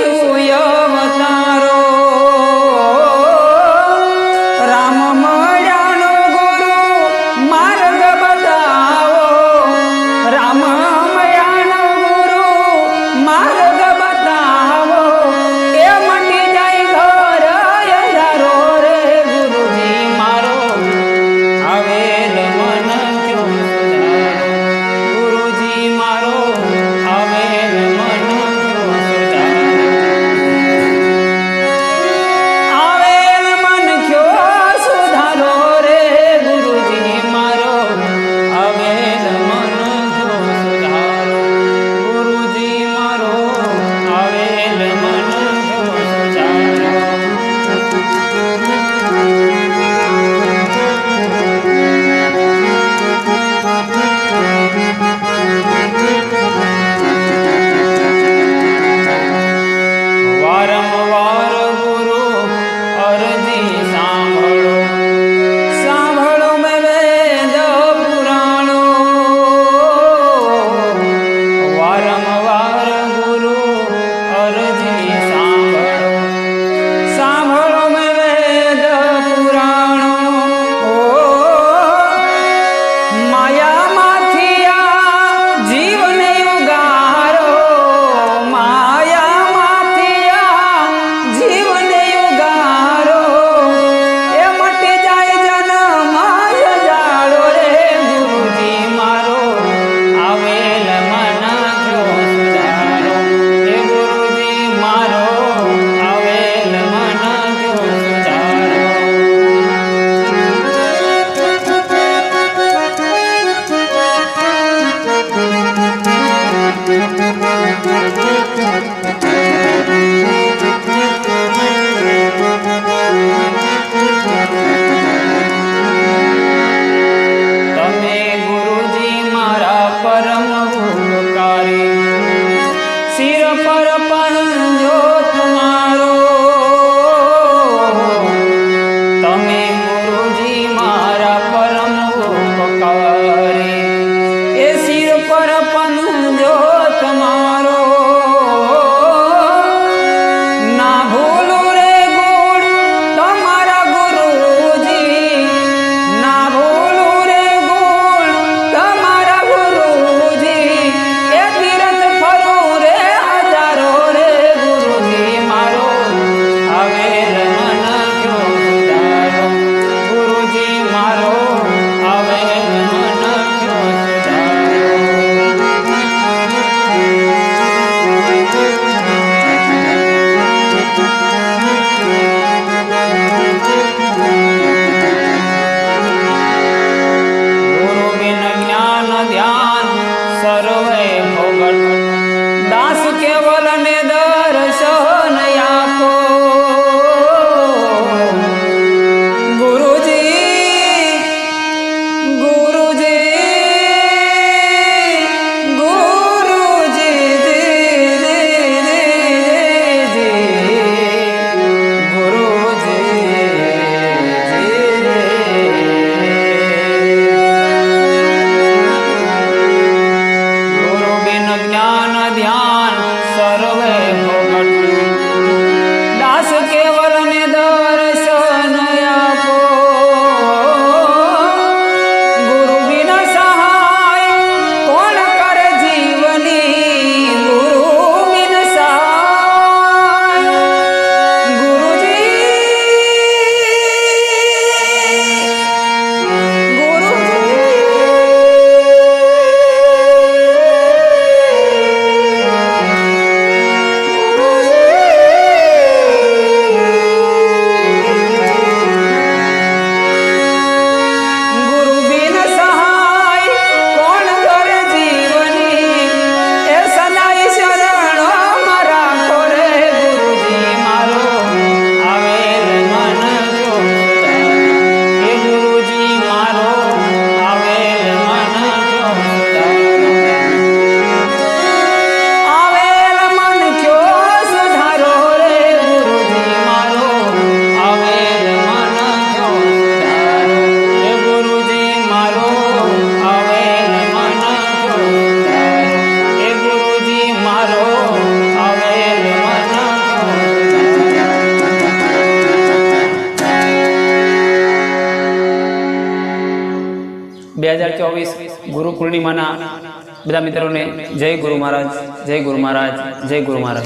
Hallelujah. બે હજાર ચોવીસ ગુરુ પૂર્ણિમાના બધા મિત્રોને જય ગુરુ મહારાજ, જય ગુરુ મહારાજ, જય ગુરુ મહારાજ.